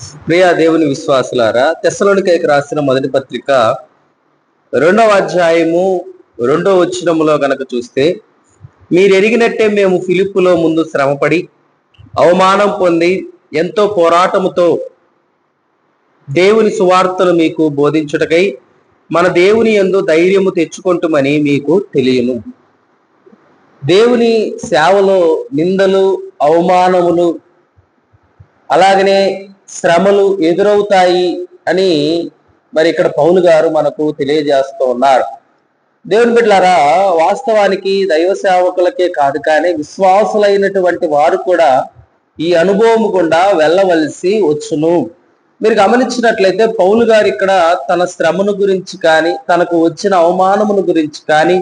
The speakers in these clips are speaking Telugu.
ప్రియా దేవుని విశ్వాసులారా తెస్సలోనికైకి రాసిన మొదటి పత్రిక రెండవ అధ్యాయము రెండవ వచ్చినములో గనక చూస్తే మీరు ఎరిగినట్టే మేము ఫిలిప్పులో ముందు శ్రమపడి అవమానం పొంది ఎంతో పోరాటముతో దేవుని సువార్తను మీకు బోధించుటకై మన దేవుని యందు ధైర్యము తెచ్చుకుంటామని మీకు తెలియను. దేవుని సేవలో నిందలు అవమానములు అలాగనే శ్రమలు ఎదురవుతాయి అని మరి ఇక్కడ పౌలు గారు మనకు తెలియజేస్తూ ఉన్నారు. దేవుని బిడ్డలారా వాస్తవానికి దైవ సేవకులకే కాదు కానీ విశ్వాసులైనటువంటి వారు కూడా ఈ అనుభవం గుండా వెళ్ళవలసి వచ్చును. మీరు గమనించినట్లయితే పౌలు గారు ఇక్కడ తన శ్రమను గురించి కానీ తనకు వచ్చిన అవమానమును గురించి కానీ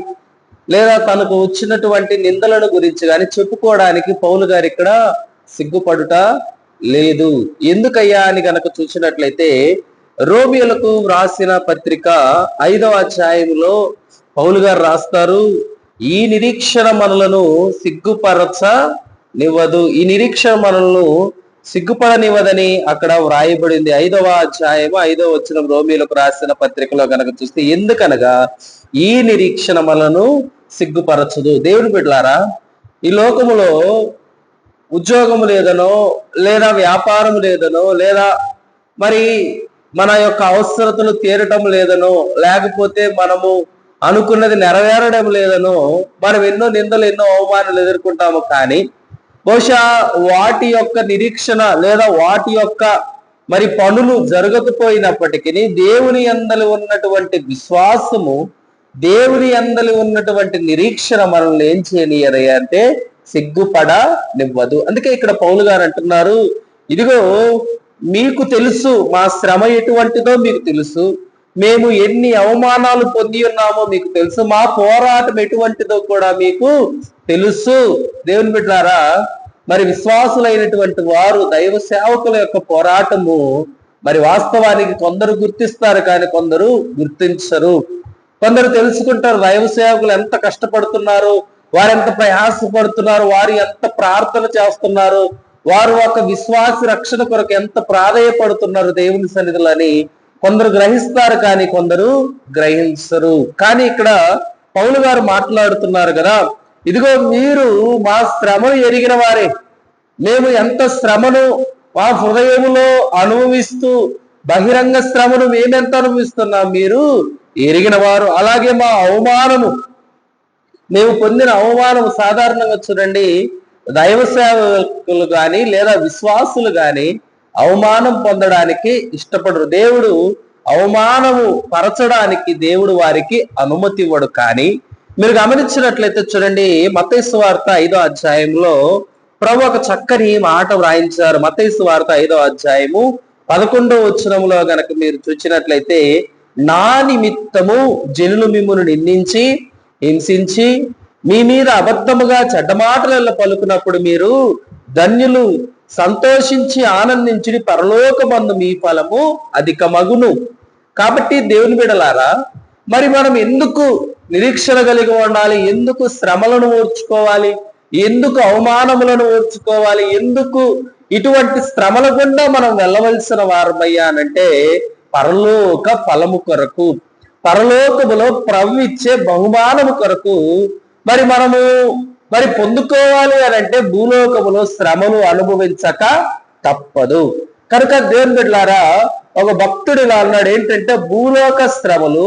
లేదా తనకు వచ్చినటువంటి నిందలను గురించి కానీ చెప్పుకోవడానికి పౌలు గారు ఇక్కడ సిగ్గుపడుట లేదు. ఎందుకయ్యా అని గనక చూసినట్లయితే రోమియోలకు వ్రాసిన పత్రిక ఐదవ అధ్యాయంలో పౌలు గారు రాస్తారు ఈ నిరీక్షణ మనలను సిగ్గుపరచ నివ్వదు. ఈ నిరీక్షణ మనలను సిగ్గుపడనివ్వదని అక్కడ వ్రాయబడింది. ఐదవ అధ్యాయం ఐదవ వచ్చిన రోమిలకు రాసిన పత్రికలో గనక చూస్తే ఎందుకనగా ఈ నిరీక్షణ మనలను సిగ్గుపరచదు. దేవుని బిడ్లారా ఈ లోకములో ఉద్యోగం లేదనో లేదా వ్యాపారం లేదనో లేదా మరి మన యొక్క అవసరతలు తీరటం లేదనో లేకపోతే మనము అనుకున్నది నెరవేరడం లేదనో మనం ఎన్నో నిందలు ఎన్నో అవమానాలు ఎదుర్కొంటాము కానీ బహుశా వాటి యొక్క నిరీక్షణ లేదా వాటి యొక్క మరి పనులు జరగకపోయినప్పటికీ దేవుని అందలి ఉన్నటువంటి విశ్వాసము దేవుని అందలి ఉన్నటువంటి నిరీక్షణ మనల్ని ఏం చేయనియరయ్య అంటే సిగ్గుపడ నివ్వదు అందుకే ఇక్కడ పౌలు గారు అంటున్నారు ఇదిగో మీకు తెలుసు మా శ్రమ ఎటువంటిదో మీకు తెలుసు. మేము ఎన్ని అవమానాలు పొంది ఉన్నామో మీకు తెలుసు. మా పోరాటం ఎటువంటిదో కూడా మీకు తెలుసు. దేవుని బిడ్డారా మరి విశ్వాసులైనటువంటి వారు దైవ సేవకుల యొక్క పోరాటము మరి వాస్తవానికి కొందరు గుర్తిస్తారు కానీ కొందరు గుర్తించరు. కొందరు తెలుసుకుంటారు దైవ సేవకులు ఎంత కష్టపడుతున్నారు వారు ఎంత ప్రయాసపడుతున్నారు వారు ఎంత ప్రార్థన చేస్తున్నారు వారు ఒక విశ్వాస రక్షణ కొరకు ఎంత ప్రాధాయపడుతున్నారు దేవుని సన్నిధులని కొందరు గ్రహిస్తారు కానీ కొందరు గ్రహించరు. కానీ ఇక్కడ పౌలు గారు మాట్లాడుతున్నారు కదా ఇదిగో మీరు మా శ్రమను ఎరిగిన వారే. మేము ఎంత శ్రమను మా హృదయములో అనుభవిస్తూ బహిరంగ శ్రమను మేమెంత అనుభవిస్తున్నాం మీరు ఎరిగిన వారు. అలాగే మా అవమానము మేము పొందిన అవమానం సాధారణంగా చూడండి దైవ సేవకులు కానీ లేదా విశ్వాసులు కానీ అవమానం పొందడానికి ఇష్టపడరు. దేవుడు అవమానము పరచడానికి దేవుడు వారికి అనుమతి ఇవ్వడు. కానీ మీరు గమనించినట్లయితే చూడండి మతేసు వార్త ఐదో అధ్యాయంలో ప్రభు ఒక చక్కని మాట వ్రాయించారు. మతేసు వార్త ఐదో అధ్యాయము పదకొండో వచనంలో గనక మీరు చూసినట్లయితే నా నిమిత్తము జనులు మిమ్మును నిందించి హింసించి మీ మీద అబద్ధముగా చెడ్డ మాటలలో పలుకున్నప్పుడు మీరు ధన్యులు సంతోషించి ఆనందించి పరలోకమందు మీ ఫలము అధిక మగును కాబట్టి దేవుని బిడలారా మరి మనం ఎందుకు నిరీక్షణ కలిగి ఉండాలి? ఎందుకు శ్రమలను ఓర్చుకోవాలి? ఎందుకు అవమానములను ఓర్చుకోవాలి? ఎందుకు ఇటువంటి శ్రమల గుండా మనం వెళ్ళవలసిన వారమయ్యానంటే పరలోక ఫలము కొరకు పరలోకములో ప్రవ్విచ్చే బహుమానము కొరకు మరి మనము మరి పొందుకోవాలి అని అంటే భూలోకములో శ్రమను అనుభవించక తప్పదు. కనుక దేవుని బిడ్డలారా ఒక భక్తుడు ఇలా అన్నాడు ఏంటంటే భూలోక శ్రమలు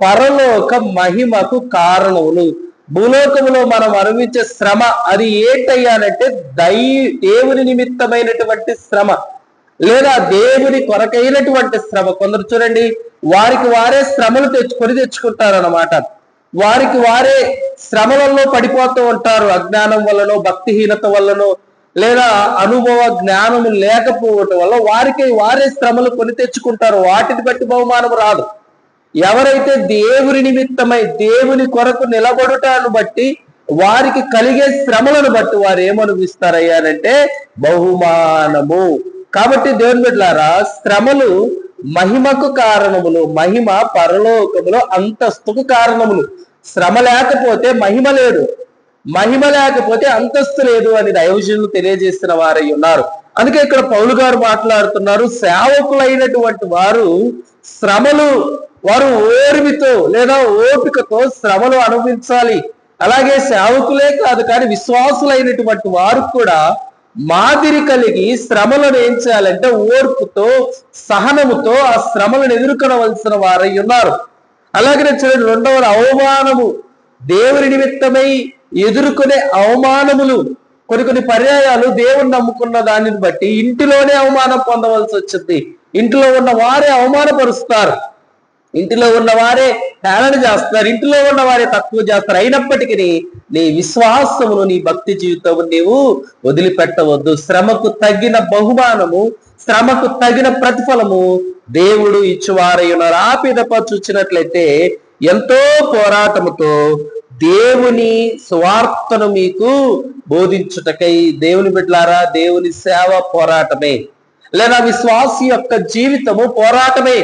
పరలోక మహిమకు కారణములు. భూలోకములో మనం అనుభవించే శ్రమ అది ఏంటయ్యానంటే దై దేవుని నిమిత్తమైనటువంటి శ్రమ. లేదా దేవుని కొరకైనటువంటి శ్రమ. కొందరు చూడండి వారికి వారే శ్రమలు తెచ్చుకొని తెచ్చుకుంటారు అన్నమాట వారికి వారే శ్రమలలో పడిపోతూ ఉంటారు. అజ్ఞానం వల్లనో భక్తిహీనత వల్లనో లేదా అనుభవ జ్ఞానము లేకపోవటం వల్ల వారికి వారే శ్రమలు కొని తెచ్చుకుంటారు. వాటిని బట్టి బహుమానం రాదు. ఎవరైతే దేవుని నిమిత్తమై దేవుని కొరకు నిలబడుటాను బట్టి వారికి కలిగే శ్రమలను బట్టి వారు ఏమనుభవిస్తారయ్యానంటే బహుమానము. కాబట్టి దేవుని బిడ్డలారా శ్రమలు మహిమకు కారణములు మహిమ పరలోకములో అంతస్తుకు కారణములు. శ్రమ లేకపోతే మహిమ లేదు. మహిమ లేకపోతే అంతస్తు లేదు అని దైవజనులు తెలియజేసిన వారై ఉన్నారు. అందుకే ఇక్కడ పౌలు గారు మాట్లాడుతున్నారు సేవకులైనటువంటి వారు శ్రమలు వారు ఓర్మితో లేదా ఓపికతో శ్రమలు అనుభవించాలి. అలాగే సేవకులే కాదు కానీ విశ్వాసులైనటువంటి వారు కూడా మాదిరి కలిగి శ్రమలను ఏం చేయాలంటే ఓర్పుతో సహనముతో ఆ శ్రమలను ఎదుర్కొనవలసిన వారై ఉన్నారు. అలాగే చూడండి రెండవ అవమానము. దేవుని నిమిత్తమై ఎదుర్కొనే అవమానములు. కొన్ని కొన్ని పర్యాయాలు దేవుని నమ్ముకున్న దానిని బట్టి ఇంటిలోనే అవమానం పొందవలసి వచ్చింది ఇంట్లో ఉన్న వారే అవమానపరుస్తారు. ఇంటిలో ఉన్నవారే హేళన చేస్తారు ఇంటిలో ఉన్నవారే తక్కువ చేస్తారు. అయినప్పటికీ నీ విశ్వాసమును నీ భక్తి జీవితము నీవు వదిలిపెట్టవద్దు. శ్రమకు తగిన బహుమానము శ్రమకు తగిన ప్రతిఫలము దేవుడు ఇచ్చువారై ఉన్నారు ఆ పిదప చూచినట్లయితే ఎంతో పోరాటముతో దేవుని స్వార్థను మీకు బోధించుటకై దేవుని బిడ్లారా దేవుని సేవ పోరాటమే. లేదా విశ్వాసి యొక్క జీవితము పోరాటమే.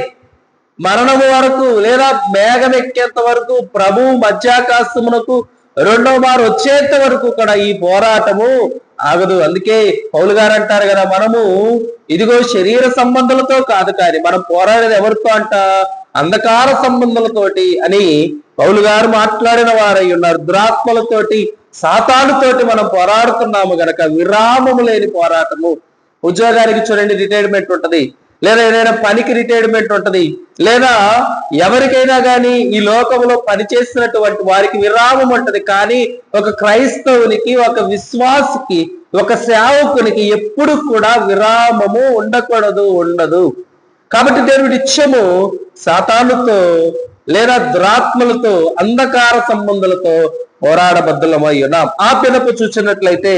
మరణము వరకు లేదా మేఘం ఎక్కేంత వరకు ప్రభు మధ్యాకాశమునకు రెండో మారు వచ్చేంత వరకు కూడా ఈ పోరాటము ఆగదు. అందుకే పౌలు గారు అంటారు కదా మనము ఇదిగో శరీర సంబంధాలతో కాదు కానీ మనం పోరాడేది ఎవరితో అంట? అంధకార సంబంధాలతోటి అని పౌలు గారు మాట్లాడిన వారై ఉన్నారు. దురాత్మలతోటి సాతానుతోటి మనం పోరాడుతున్నాము గనక విరామము లేని పోరాటము. ఉద్యోగానికి చూడండి రిటైర్మెంట్ ఉంటది. లేదా ఏదైనా పనికి రిటైర్మెంట్ ఉంటుంది లేదా ఎవరికైనా కానీ ఈ లోకంలో పనిచేసినటువంటి వారికి విరామం ఉంటుంది కానీ ఒక క్రైస్తవునికి ఒక విశ్వాసికి ఒక సేవకునికి ఎప్పుడు కూడా విరామము ఉండకూడదు ఉండదు. కాబట్టి దేవుడి ఇచ్చము సాతానుతో లేదా దురాత్మలతో అంధకార సంబంధాలతో పోరాడబద్దలమై ఉన్నాం. ఆ పినపు చూసినట్లయితే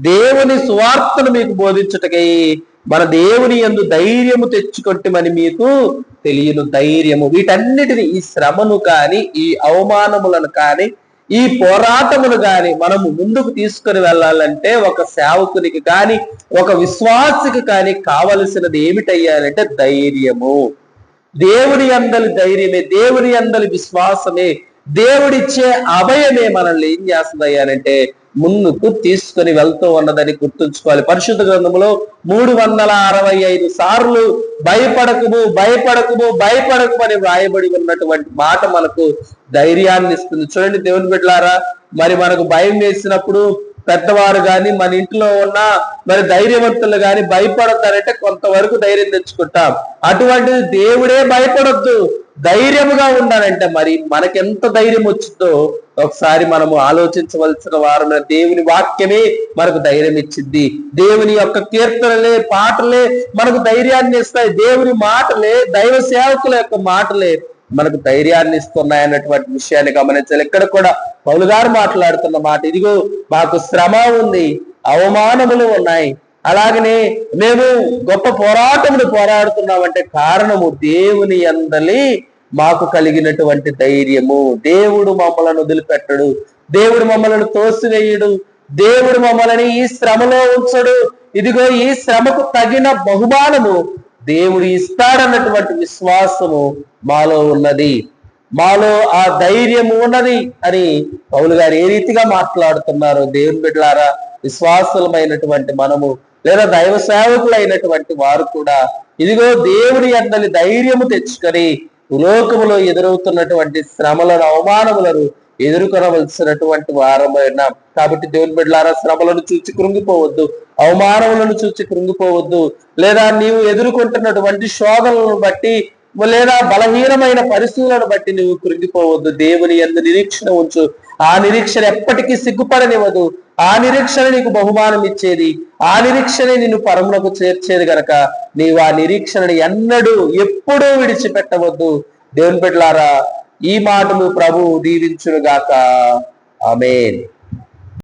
దేవుని సువార్తను మీకు బోధించుటకై మన దేవుని ఎందు ధైర్యము తెచ్చుకొట్టమని మీకు తెలియను ధైర్యము. వీటన్నిటిని ఈ శ్రమను కాని ఈ అవమానములను కాని ఈ పోరాటమును గాని మనము ముందుకు తీసుకొని వెళ్ళాలంటే ఒక సేవకునికి కాని ఒక విశ్వాసికి కాని కావలసినది ఏమిటయ్యాలంటే ధైర్యము. దేవుని అందలి ధైర్యమే దేవుని అందలి విశ్వాసమే దేవుడిచ్చే అభయమే మనల్ని ఏం చేస్తుందయ్యానంటే ముందుకు తీసుకొని వెళ్తూ ఉన్నదని గుర్తుంచుకోవాలి. పరిశుద్ధ గ్రంథంలో మూడు వందల అరవై ఐదు సార్లు భయపడకుము భయపడకుము భయపడకు అని వ్రాయబడి ఉన్నటువంటి మాట మనకు ధైర్యాన్ని ఇస్తుంది. చూడండి దేవుని బిడ్డలారా మరి మనకు భయం వేసినప్పుడు పెద్దవారు కానీ మన ఇంట్లో ఉన్న మరి ధైర్యవంతులు కానీ భయపడతారంటే కొంతవరకు ధైర్యం తెచ్చుకుంటాం. అటువంటిది దేవుడే భయపడొద్దు. ధైర్యముగా ఉండాలంటే మరి మనకెంత ధైర్యం వచ్చిందో ఒకసారి మనము ఆలోచించవలసిన వారు దేవుని వాక్యమే మనకు ధైర్యం ఇచ్చింది. దేవుని యొక్క కీర్తనలే పాటలే మనకు ధైర్యాన్ని ఇస్తాయి. దేవుని మాటలే దైవ సేవకుల యొక్క మాటలే మనకు ధైర్యాన్ని ఇస్తున్నాయి అన్నటువంటి విషయాన్ని గమనించాలి. ఇక్కడ కూడా పౌలు గారు మాట్లాడుతున్న మాట ఇదిగో మాకు శ్రమ ఉంది అవమానములు ఉన్నాయి. అలాగనే మేము గొప్ప పోరాటములు పోరాడుతున్నామంటే కారణము దేవుని అందలి మాకు కలిగినటువంటి ధైర్యము. దేవుడు మమ్మలను వదిలిపెట్టడు. దేవుడు మమ్మలను తోసివేయడు. దేవుడు మమ్మల్ని ఈ శ్రమలో ఉంచడు. ఇదిగో ఈ శ్రమకు తగిన బహుమానము దేవుడు ఇస్తాడన్నటువంటి విశ్వాసము మాలో ఉన్నది. మాలో ఆ ధైర్యము ఉన్నది అని పౌలు గారు ఏ రీతిగా మాట్లాడుతున్నారు దేవుని బిడ్డలారా విశ్వాసులమైనటువంటి మనము లేదా దైవ సేవకులైనటువంటి వారు కూడా ఇదిగో దేవుని అందలి ధైర్యము తెచ్చుకొని లోకములో ఎదురవుతున్నటువంటి శ్రమలను అవమానములను ఎదుర్కొనవలసినటువంటి వారమైన కాబట్టి దేవుని బిడ్డలారా శ్రమలను చూచి కృంగిపోవద్దు అవమానములను చూచి కృంగిపోవద్దు లేదా నీవు ఎదుర్కొంటున్నటువంటి శోధనలను బట్టి లేదా బలహీనమైన పరిస్థితులను బట్టి నువ్వు కృంగిపోవద్దు. దేవుని ఎందు నిరీక్షణ ఉంచు. ఆ నిరీక్షణ ఎప్పటికీ సిగ్గుపడనివ్వదు. ఆ నిరీక్షణ నీకు బహుమానం ఇచ్చేది. ఆ నిరీక్షణే నిన్ను పరములకు చేర్చేది గనక నీవు ఆ నిరీక్షణని ఎన్నడూ ఎప్పుడూ విడిచిపెట్టవద్దు. దేవుని బిడ్డలారా ఈ మాటలు ప్రభు దీవించునుగాక. ఆమెన్.